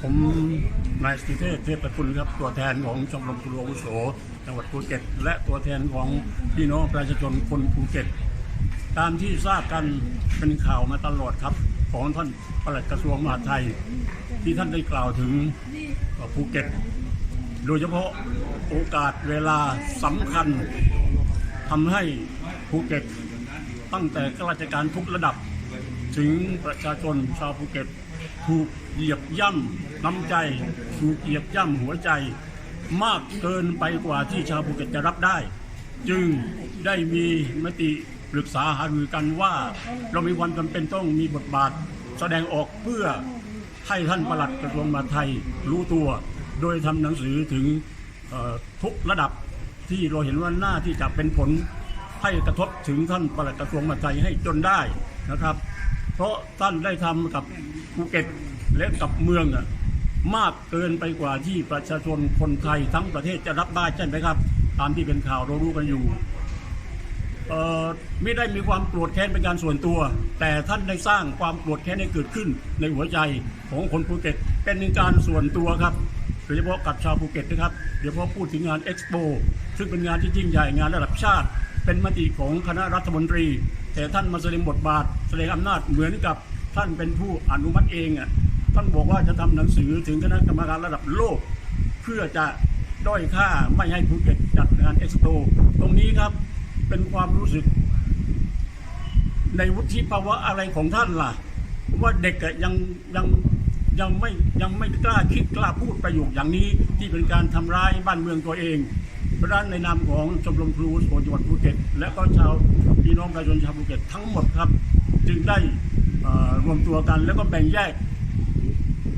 ผมนายสติเทพเทพคุณครับตัวแทนของชมรมครูอาวุโสจังหวัดภูเก็ต และตัวแทนของพี่น้องประชาชนคนภูเก็ต ตามที่ทราบกันเป็นข่าวมาตลอดครับ ของท่านปลัดกระทรวงมหาดไทย ที่ท่านได้กล่าวถึงภูเก็ต โดยเฉพาะโอกาสเวลาสำคัญทำให้ภูเก็ต ตั้งแต่ข้าราชการทุกระดับ ถึงประชาชนชาวภูเก็ต ถูกเหยียบย่ำน้ำใจ ถูกเหยียบย่ำหัวใจ มากเกินไปกว่าที่ชาวภูเก็ตจะรับได้ จึงได้มีมติปรึกษาหารือกันว่า เรามีความจำเป็นต้องมีบทบาท แสดงออกเพื่อให้ท่านประหลัดกระทรวงมหาดไทยรู้ตัว โดยทำหนังสือถึงทุกระดับที่เราเห็นว่าหน้าที่จะเป็นผล ให้กระทบถึงท่านปลัดกระทรวงมหาดไทยให้จนได้นะครับ เพราะท่านได้ทำกับภูเก็ตและกับเมืองอะมากเกินไปกว่าที่ประชาชนคนไทยทั้งประเทศจะรับได้ใช่ไหมครับ ตามที่เป็นข่าวเรารู้กันอยู่ไม่ได้มีความโกรธแค้นเป็นการส่วนตัว แต่ท่านได้สร้างความโกรธแค้นให้เกิดขึ้นในหัวใจของคนภูเก็ตเป็นการส่วนตัวครับโดยเฉพาะกับชาวภูเก็ตนะครับเดี๋ยวพอพูดถึงงานเอ็กซ์โปซึ่งเป็นงานที่ยิ่งใหญ่งานระดับชาติ เป็นมติของคณะรัฐมนตรี แต่ท่านมาแสดงบทบาท แสดงอำนาจเหมือนกับท่านเป็นผู้อนุมัติเองอะท่านบอกว่าจะทำหนังสือถึงคณะกรรมการระดับโลก เพื่อจะด้อยค่าไม่ให้ภูเก็ตจัดงานเอ็กซ์โปตรงนี้ครับเป็นความรู้สึก ในวุฒิภาวะอะไรของท่านล่ะ ว่าเด็กอะยังยังยังไม่ยังไม่กล้าคิดกล้าพูดประโยคอย่างนี้ที่เป็นการทำร้ายบ้านเมืองตัวเอง เพราะนั้นในนามของชมรมครูโสจังหวัดภูเก็ต และก็ชาวพี่น้องประชาชนชาวภูเก็ตทั้งหมดครับ จึงได้รวมตัวกันแล้วก็แบ่งแยก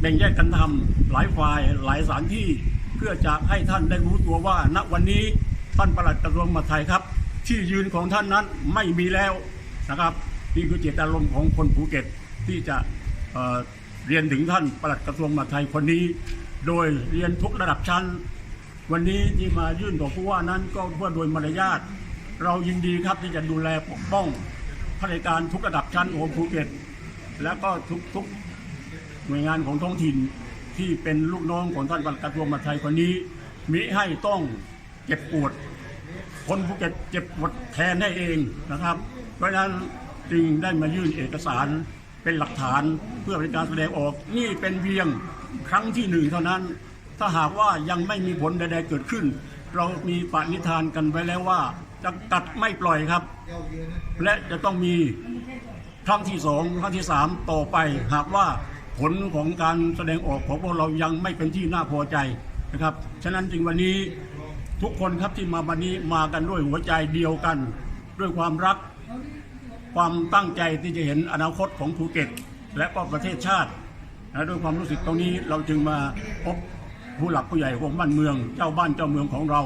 แบ่งแยกกันทำหลายฝ่ายหลายสถานที่เพื่อจะให้ท่านได้รู้ตัวว่า ณวันนี้ท่านประหลัดกระทรวงมหาดไทยครับ ที่ยืนของท่านนั้นไม่มีแล้วนะครับนี่คือเจตนารมณ์ของคนภูเก็ตที่จะเเรียนถึงท่านประหลัดกระทรวงมหาดไทยคนนี้ โดยเรียนทุกระดับชั้น วันนี้ที่มายื่นต่อผู้ว่านั้นก็เพื่อโดยมารยาทเรายินดีครับที่จะดูแลปกป้องข้าราชการทุกระดับชั้นของภูเก็ต แล้วก็ทุกทุกหน่วยงานของท้องถิ่นที่เป็นลูกน้องของท่านปลัดกระทรวงมหาดไทยคนนี้ มิให้ต้องเจ็บปวด คนภูเก็ตเจ็บปวดแทนให้เองนะครับ เพราะฉะนั้นจึงได้มายื่นเอกสารเป็นหลักฐานเพื่อเป็นการแสดงออกนี่เป็นเพียงครั้งที่หนึ่งเท่านั้น ถ้าหากว่ายังไม่มีผลใดๆเกิดขึ้น เรามีปณิธานกันไว้แล้วว่า จะกัดไม่ปล่อยครับ และจะต้องมีครั้งที่สองครั้งที่สามต่อไป หากว่าผลของการแสดงออกของพวกเรายังไม่เป็นที่น่าพอใจนะครับ ฉะนั้นจึงวันนี้ทุกคนครับที่มาวันนี้มากันด้วยหัวใจเดียวกัน ด้วยความรัก ความตั้งใจที่จะเห็นอนาคตของภูเก็ต และก็ประเทศชาตินะด้วยความรู้สึกตรงนี้เราจึงมาพบ ผู้หลักผู้ใหญ่ของบ้านเมือง เจ้าบ้านเจ้าเมืองของเรา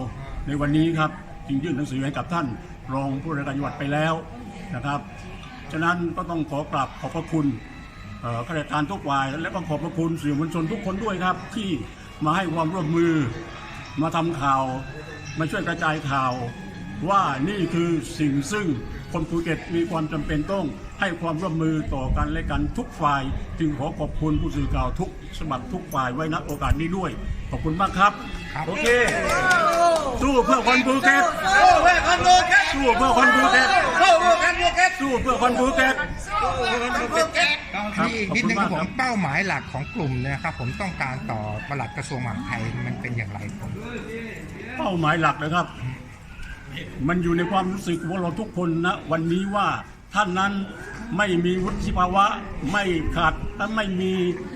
ในวันนี้ครับจึงยื่นหนังสือให้กับท่าน รองผู้ราชการจังหวัดไปแล้วนะครับ ฉะนั้นก็ต้องขอกราบขอบพระคุณข้าราชการทุกฝ่าย และก็ขอบพระคุณสื่อมวลชนทุกคนด้วยครับ ที่มาให้ความร่วมมือ มาทำข่าว มาช่วยกระจายข่าวว่านี่คือสิ่งซึ่งคนภูเก็ตมีความจำเป็นต้องให้ความร่วมมือต่อกันและกันทุกฝ่าย จึงขอขอบคุณผู้สื่อข่าวทุก สมัครทุกฝ่ายไว้ณโอกาสนี้ด้วย ขอบคุณมากครับ โอเค สู้เพื่อคนภูเก็ตสู้เพื่อคนภูเก็ตสู้เพื่อคนภูเก็ตสู้เพื่อคนภูเก็ตสู้เพื่อคนภูเก็ตคนภูเก็ตครับที่ขอบนิดคุณนึงคมารักบผครัมบเป้าหมายหลักของกลุ่มเนี่ยนะครับผมต้องการต่อปลัดกระทรวงมหาดไทยมันเป็นอย่างไรผมเป้าหมายหลักนะครับ มันอยู่ในความรู้สึกของเราทุกคนนะวันนี้ว่าท่านนั้นไม่มีวุฒิภาวะไม่ขาดและไม่มีเอ่อ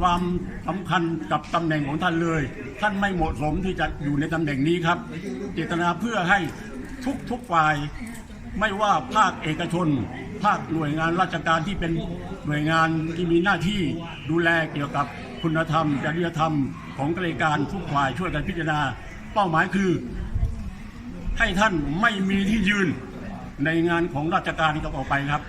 ความสำคัญกับตำแหน่งของท่านเลย ท่านไม่เหมาะสมที่จะอยู่ในตำแหน่งนี้ครับ เจตนาเพื่อให้ทุกทุกฝ่าย ไม่ว่าภาคเอกชน ภาคหน่วยงานราชการที่เป็นหน่วยงานที่มีหน้าที่ดูแลเกี่ยวกับคุณธรรมจริยธรรมของข้าราชการทุกฝ่ายช่วยกันพิจารณา เป้าหมายคือ ให้ท่านไม่มีที่ยืนในงานของราชการที่องอไปครับ